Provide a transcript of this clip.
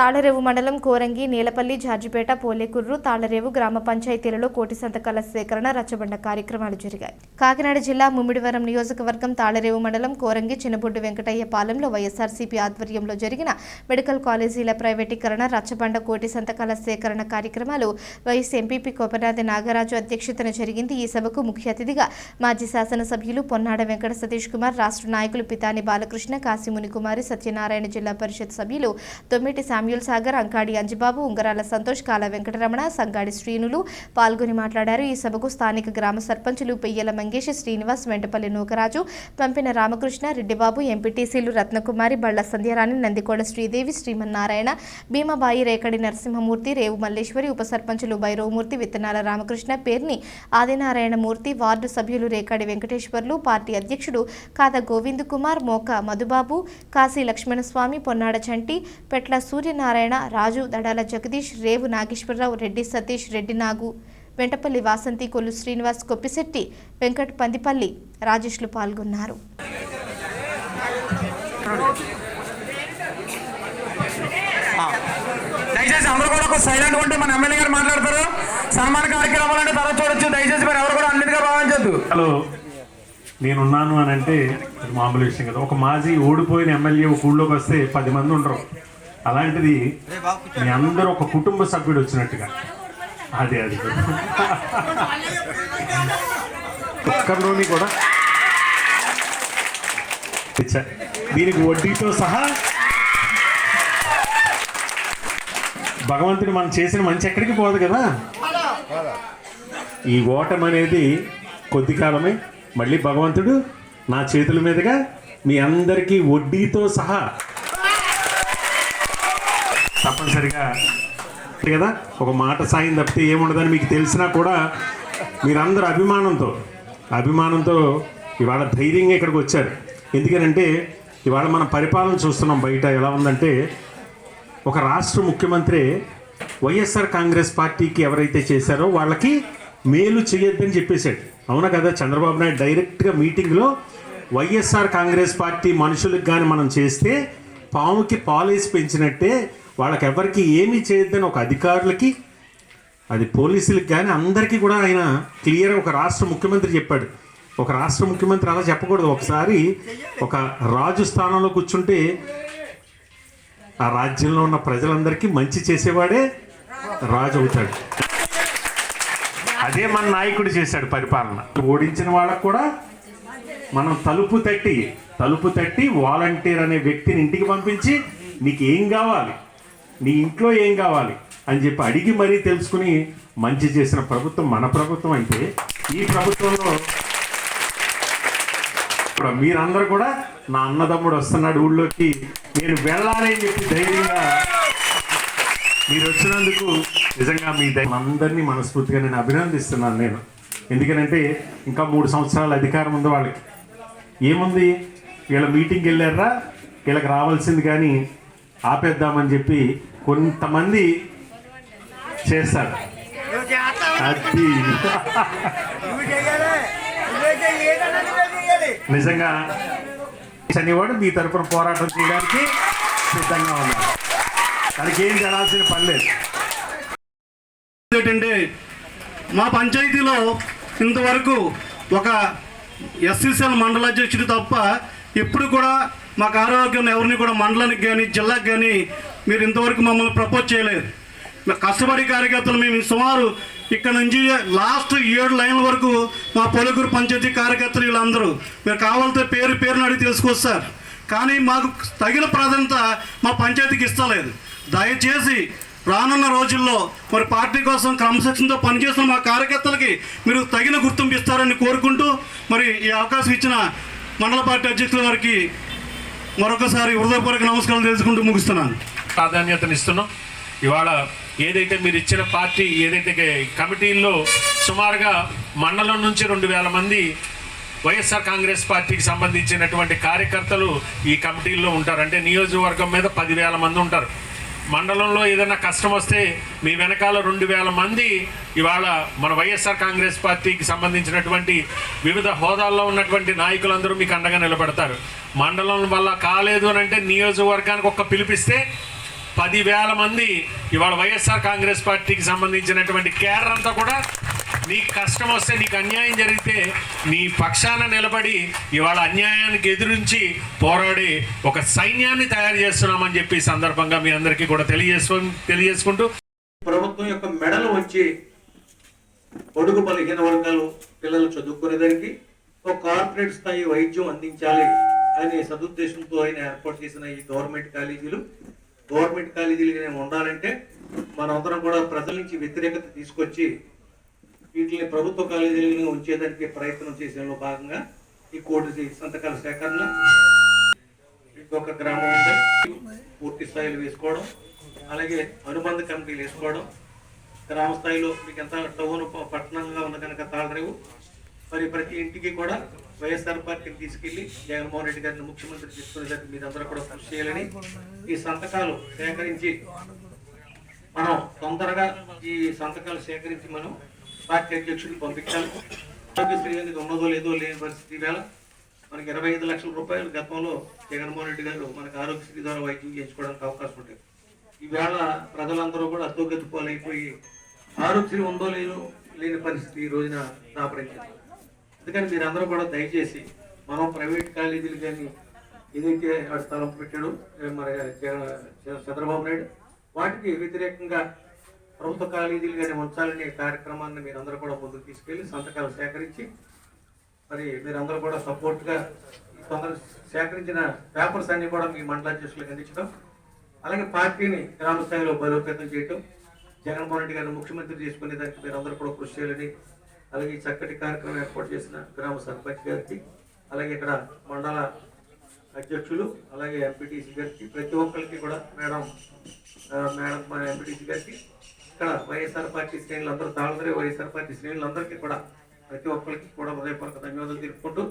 తాళరేవు మండలం కోరంగి నీలపల్లి జార్జిపేట పోలేకుర్రు తాళరేవు గ్రామ పంచాయతీలలో కోటి సంతకాల సేకరణ రచ్చబండ కార్యక్రమాలు జరిగాయి. కాకినాడ జిల్లా ముమ్మిడివరం నియోజకవర్గం తాళరేవు మండలం కోరంగి చిన్నబొడ్డు వెంకటయ్య పాలెంలో వైఎస్ఆర్సీపీ ఆధ్వర్యంలో జరిగిన మెడికల్ కాలేజీల ప్రైవేటీకరణ రచ్చబండ కోటి సంతకాల సేకరణ కార్యక్రమాలు వైఎస్ ఎంపీపీ కోపనాథ నాగరాజు అధ్యక్షతన జరిగింది. ఈ సభకు ముఖ్య అతిథిగా మాజీ శాసనసభ్యులు పొన్నాడ వెంకట సతీష్ కుమార్ రాష్ట్ర నాయకులు పితాని బాలకృష్ణ కాశీముని కుమారి సత్యనారాయణ జిల్లా పరిషత్ సభ్యులు తొమ్మిటి శామ్యూల్ సాగర్ అంకాడి అంజిబాబు ఉంగరాల సంతోష్ కాల వెంకటరమణ సంగాడి శ్రీనులు పాల్గొని మాట్లాడారు. ఈ సభకు స్థానిక గ్రామ సర్పంచులు పెయ్యల మంగేష్ శ్రీనివాస్ వెంటపల్లి నూకరాజు పంపిన రామకృష్ణ రెడ్డిబాబు ఎంపీటీసీలు రత్నకుమారి బళ్ళ సంధ్యారాణి నందికోడ శ్రీదేవి శ్రీమన్నారాయణ భీమబాయి రేకడి నరసింహమూర్తి రేవు మల్లేశ్వరి ఉప సర్పంచులు భైరవమూర్తి విత్తనాల రామకృష్ణ పేర్ని ఆదినారాయణమూర్తి వార్డు సభ్యులు రేకాడి వెంకటేశ్వర్లు పార్టీ అధ్యక్షుడు కాద గోవింద్ కుమార్ మోక మధుబాబు కాశీ లక్ష్మణస్వామి పొన్నాడ చంటి పెట్ల సూర్యనారాయణ రాజు దడాల జగదీష్ రేవు నాగేశ్వరరావు రెడ్డి సతీష్ రెడ్డి నాగు వెంటపల్లి వాసంతి కొల్లు శ్రీనివాస్ కొప్పిశెట్టి వెంకట్ పందిపల్లి రాజేష్లు పాల్గొన్నారు. దయచేసి అందరూ కూడా ఒక సైలెంట్ ఉంటే మన ఎమ్మెల్యే గారు మాట్లాడతారు. సన్మాన కార్యక్రమాలంటే తల చూడొచ్చు. దయచేసి మీరు ఎవరు కూడా అన్నిటిగా భావించొద్దు. హలో. నేనున్నాను అని అంటే మామూలు విషయం కదా. ఒక మాజీ ఓడిపోయిన ఎమ్మెల్యే ఒక ఊళ్ళోకి వస్తే పది మంది ఉండరు. అలాంటిది మీ అందరూ ఒక కుటుంబ సభ్యుడు వచ్చినట్టుగా. అదే అది. ఒక్కరిలోని కూడా. దీనికి వడ్డీతో సహా భగవంతుడు మనం చేసిన మంచి ఎక్కడికి పోదు కదా? ఈ ఓటం అనేది కొద్ది కాలమే. మళ్ళీ భగవంతుడు నా చేతుల మీదుగా మీ అందరికీ వడ్డీతో సహా తప్పనిసరిగా. కదా? ఒక మాట సాయం తప్పితే ఏముండదని మీకు తెలిసినా కూడా మీరందరూ అభిమానంతో అభిమానంతో ఇవాళ ధైర్యంగా ఇక్కడికి వచ్చారు. ఎందుకనంటే ఇవాళ మన పరిపాలన చూస్తున్నాం బయట. ఎలా ఉందంటే ఒక రాష్ట్ర ముఖ్యమంత్రి వైఎస్ఆర్ కాంగ్రెస్ పార్టీకి ఎవరైతే చేశారో వాళ్ళకి మేలు చేయొద్దని చెప్పేశాడు. అవునా కదా? చంద్రబాబు నాయుడు డైరెక్ట్గా మీటింగ్లో వైఎస్ఆర్ కాంగ్రెస్ పార్టీ మనుషులకు కానీ మనం చేస్తే పాముకి పాలేసి పెంచినట్టే వాళ్ళకి ఎవరికి ఏమీ చేయొద్దని ఒక అధికారులకి అది పోలీసులకు కానీ అందరికీ కూడా ఆయన క్లియర్ ఒక రాష్ట్ర ముఖ్యమంత్రి చెప్పాడు. ఒక రాష్ట్ర ముఖ్యమంత్రి అలా చెప్పకూడదు. ఒకసారి ఒక రాజు స్థానంలో కూర్చుంటే ఆ రాజ్యంలో ఉన్న ప్రజలందరికీ మంచి చేసేవాడే రాజు అవుతాడు. అదే మన నాయకుడు చేశాడు పరిపాలన. ఓడించిన వాళ్ళకు కూడా మనం తలుపు తట్టి తలుపు తట్టి వాలంటీర్ అనే వ్యక్తిని ఇంటికి పంపించి నీకు ఏం కావాలి? నీ ఇంట్లో ఏం కావాలి అని చెప్పి అడిగి మరీ తెలుసుకుని మంచి చేసిన ప్రభుత్వం మన ప్రభుత్వం అయితే ఈ ప్రభుత్వంలో ఇప్పుడు మీరందరూ కూడా నా అన్నదమ్ముడు వస్తున్నాడు ఊళ్ళోకి. నేను వెళ్ళాలని చెప్పి ధైర్యంగా మీరు వచ్చినందుకు నిజంగా మీ ధైర్యం అందరినీ మనస్ఫూర్తిగా నేను అభినందిస్తున్నాను నేను. ఎందుకనంటే ఇంకా మూడు సంవత్సరాల అధికారం ఉంది వాళ్ళకి. ఏముంది? వీళ్ళ మీటింగ్కి వెళ్ళారా? వీళ్ళకి రావాల్సింది కానీ ఆపేద్దామని చెప్పి కొంతమంది చేస్తారు. అది. నిజంగా శనివాడు మీ తరపున పోరాటం చేయడానికి సిద్ధంగా ఉన్నారు. దానికి ఏం జరాల్సిన పని లేదు. ఏంటంటే మా పంచాయతీలో ఇంతవరకు ఒక ఎస్సీసీఎల్ మండల అధ్యక్షుడు తప్ప ఎప్పుడు కూడా మాకు ఆరోగ్యం ఎవరిని కూడా మండలానికి కానీ జిల్లాకి కానీ మీరు ఇంతవరకు మమ్మల్ని ప్రపోజ్ చేయలేదు. కష్టపడి కార్యకర్తలు మేము సుమారు ఇక్కడ నుంచి లాస్ట్ ఏడు లైన్ల వరకు మా పొలుగురు పంచాయతీ కార్యకర్తలు వీళ్ళందరూ. మీరు కావాలంటే పేరు పేరుని అడిగి తెలుసుకొస్తారు కానీ మాకు తగిన ప్రాధాన్యత మా పంచాయతీకి ఇస్తలేదు. దయచేసి రానున్న రోజుల్లో మరి పార్టీ కోసం క్రమశిక్షణతో పనిచేస్తున్న మా కార్యకర్తలకి మీరు తగిన గుర్తింపు ఇస్తారని కోరుకుంటూ మరి ఈ అవకాశం ఇచ్చిన మండల పార్టీ అధ్యక్షుల వారికి మరొకసారి హృదయపూర్వక నమస్కారాలు తెలుసుకుంటూ ముగిస్తున్నాను. ప్రాధాన్యతనిస్తున్నాం ఇవాళ ఏదైతే మీరు ఇచ్చిన పార్టీ ఏదైతే కమిటీల్లో సుమారుగా మండలం నుంచి రెండు వేల మంది వైఎస్ఆర్ కాంగ్రెస్ పార్టీకి సంబంధించినటువంటి కార్యకర్తలు ఈ కమిటీల్లో ఉంటారు. అంటే నియోజకవర్గం మీద పదివేల మంది ఉంటారు. మండలంలో ఏదైనా కష్టం వస్తే మీ వెనకాల రెండు వేల మంది ఇవాళ మన వైఎస్ఆర్ కాంగ్రెస్ పార్టీకి సంబంధించినటువంటి వివిధ హోదాల్లో ఉన్నటువంటి నాయకులందరూ మీకు అండగా నిలబడతారు. మండలం వల్ల కాలేదు అని అంటే నియోజకవర్గానికి ఒక్క పిలిపిస్తే పదివేల మంది ఇవాళ వైఎస్ఆర్ కాంగ్రెస్ పార్టీకి సంబంధించినటువంటి కేడర్ అంతా కూడా నీకు కష్టం వస్తే నీకు అన్యాయం జరిగితే నీ పక్షాన నిలబడి ఇవాళ అన్యాయానికి ఎదురించి పోరాడి ఒక సైన్యాన్ని తయారు చేస్తున్నామని చెప్పి సందర్భంగా మీ అందరికీ కూడా తెలియజేసు తెలియజేసుకుంటూ ప్రభుత్వం యొక్క మెడలు వచ్చి పొడుగు బలహీన వర్గాలు పిల్లలు చదువుకునేదానికి ఒక కార్పొరేట్ స్థాయి వైద్యం అందించాలి అనే సదుద్దేశంతో ఆయన ఏర్పాటు చేసిన ఈ గవర్నమెంట్ కాలేజీలు గవర్నమెంట్ కాలేజీలు ఉండాలంటే మనందరం కూడా ప్రజల నుంచి వ్యతిరేకత తీసుకొచ్చి వీటిని ప్రభుత్వ కాలేజీలుగా ఉంచేదానికి ప్రయత్నం చేసేలో భాగంగా ఈ కోటి సంతకాల సేకరణ ఇంకొక గ్రామం పూర్తి స్థాయిలో వేసుకోవడం అలాగే అనుబంధ కమిటీలు వేసుకోవడం. గ్రామ స్థాయిలో మీకు ఎంత టౌన్ పట్టణంగా ఉంది కనుక తాళరేవు మరి ప్రతి ఇంటికి కూడా వైఎస్ఆర్ పార్టీని తీసుకెళ్ళి జగన్మోహన్ రెడ్డి గారిని ముఖ్యమంత్రి తీసుకునేదానికి మీరందరూ కూడా కృషి చేయాలని ఈ సంతకాలు సేకరించి మనం తొందరగా ఈ సంతకాలు సేకరించి మనం పార్టీ అధ్యక్షుడికి పంపించాలి. ఆరోగ్యశ్రీ అనేది ఉన్నదో లేదో లేని పరిస్థితి వేళ మనకి ఇరవై ఐదు లక్షల రూపాయలు గతంలో జగన్మోహన్ రెడ్డి గారు మనకి ఆరోగ్యశ్రీ ద్వారా వైద్యం చేయించుకోవడానికి అవకాశం ఉంటుంది ఈవేళ ప్రజలందరూ కూడా అతోగతి పాలైపోయి ఆరోగ్యశ్రీ ఉందో లేదో లేని పరిస్థితి ఈ రోజున దాపరించింది. అందుకని మీరందరూ కూడా దయచేసి మనం ప్రైవేట్ కాలేజీలు కానీ ఏదైతే ఆడు స్థలం పెట్టాడు మరి చంద్రబాబు నాయుడు వాటికి వ్యతిరేకంగా ప్రభుత్వ కాలేజీలు కానీ ఉంచాలనే కార్యక్రమాన్ని మీరందరూ కూడా ముందుకు తీసుకెళ్ళి సంతకాలు సేకరించి మరి మీరందరూ కూడా సపోర్ట్గా కొందరు సేకరించిన పేపర్స్ అన్ని కూడా మీ మండల అధ్యక్షులకు అందించడం అలాగే పార్టీని గ్రామ స్థాయిలో బలోపేతం చేయటం జగన్మోహన్ రెడ్డి గారిని ముఖ్యమంత్రి చేసుకునే దానికి మీరందరూ కూడా కృషి చేయాలని అలాగే ఈ చక్కటి కార్యక్రమం ఏర్పాటు చేసిన గ్రామ సర్పంచ్ గారికి అలాగే ఇక్కడ మండల అధ్యక్షులు అలాగే ఎంపీటీసీ గారికి ప్రతి ఒక్కరికి కూడా మేడం మేడం మన ఎంపీటీసీ గారికి ఇక్కడ వైఎస్ఆర్ పార్టీ శ్రేణులందరూ తాళదరే వైఎస్ఆర్ పార్టీ శ్రేణులందరికీ కూడా ప్రతి ఒక్కరికి కూడా హృదయపూర్వక ధన్యవాదాలు తెలుపుకుంటూ